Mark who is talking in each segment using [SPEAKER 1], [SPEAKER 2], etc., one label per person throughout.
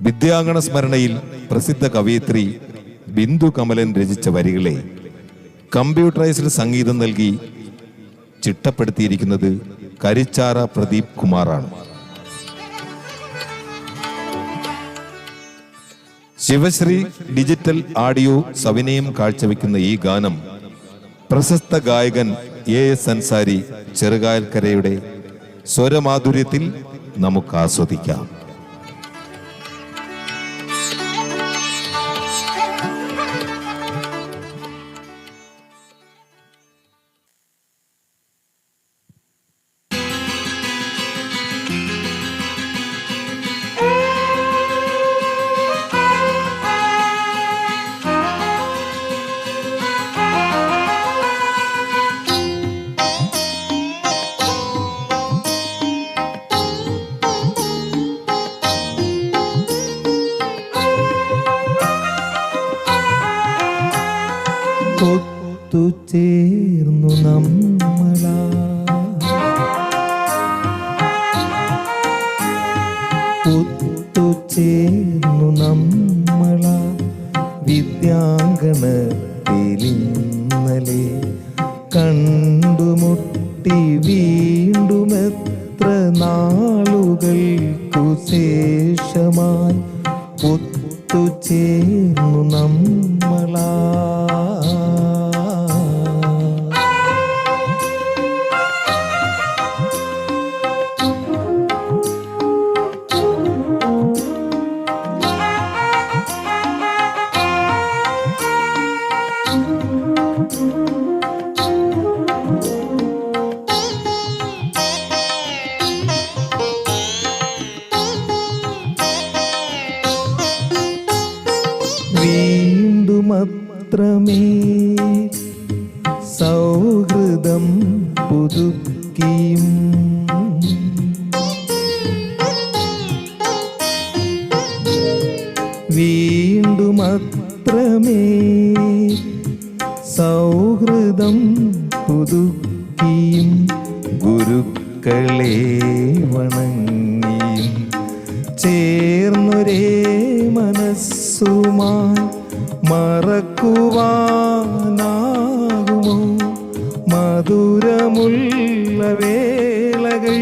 [SPEAKER 1] വിദ്യാങ്കണ സ്മരണയിൽ പ്രസിദ്ധ കവയിത്രി ബിന്ദു കമലൻ രചിച്ച വരികളെ കമ്പ്യൂട്ടറൈസ്ഡ് സംഗീതം നൽകി ചിട്ടപ്പെടുത്തിയിരിക്കുന്നത് കരിച്ചാറ പ്രദീപ് കുമാറാണ്. ശിവശ്രീ ഡിജിറ്റൽ ആഡിയോ സവിനയം കാഴ്ചവെക്കുന്ന ഈ ഗാനം പ്രശസ്ത ഗായകൻ എ എസ് അൻസാരി ചെറുകായൽക്കരയുടെ സ്വരമാധുര്യത്തിൽ നമുക്ക് ആസ്വദിക്കാം
[SPEAKER 2] ഒത്തുചേർന്നു ഒത്തുചേർന്നു കണ്ടുമുട്ടി വീണ്ടുമെത്ര നാളുകൾക്കു ശേഷമായി ഒത്തുചേർന്നു നമ്മളാ വീണ്ടുമത്രമേ സൗഹൃദം പുതുക്കിയും. വീണ്ടുമത്രമേ സൗഹൃദം പുതുക്കിയും. ഗുരുക്കളെ വണങ്ങിയും ചേർന്നൊരേ മനസ്സുമായി മറക്കുവാനാകുമോ? മധുരമുള്ള വേളകൾ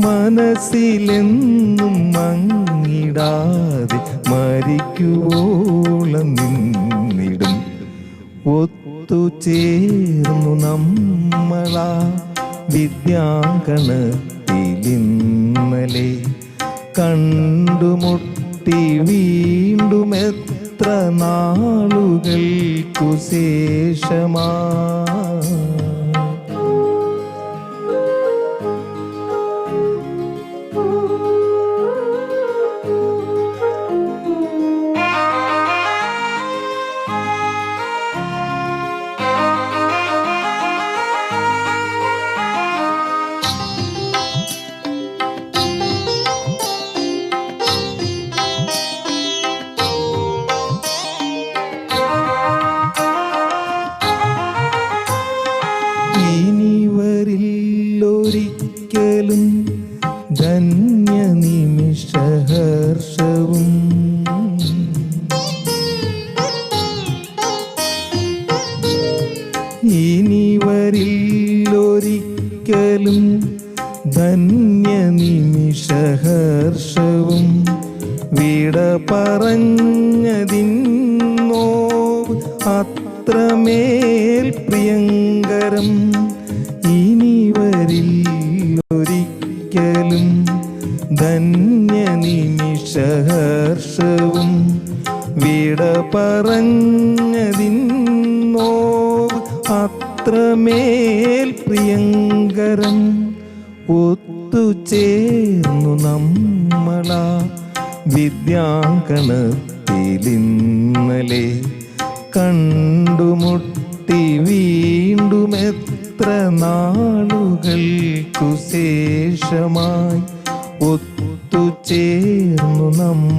[SPEAKER 2] മനസ്സിലെന്നും മങ്ങിടാതെ മരിക്കുവോളം നിന്നിടും. ഒത്തുചേർന്നു നമ്മളാ വിദ്യാങ്കണത്തിലിന്നലെ കണ്ടുമുട്ടി വീണ്ടും എത്ര നാളുകൾക്കു ശേഷമാ? ധന്യ നിമിഷഹർഷവും ഇനി വരില്ലൊരിക്കലും ധന്യ നിമിഷഹർഷവും വിട പറഞ്ഞതിന്നോ അത്രമേൽ പ്രിയങ്കരം. ഇനി ധന്യ നിമിഷഹർഷവും വിട പറഞ്ഞതിന്നോ അത്രമേൽ പ്രിയങ്കരം ഒത്തുചേർന്നു നമ്മളാ വിദ്യാങ്കണത്തിലിന്നലെ കണ്ടുമുട്ടി വീണ്ടുമെത്ര നാളുകൾക്കു ശേഷമായി ഒത്തുചേർന്നു നമ്മ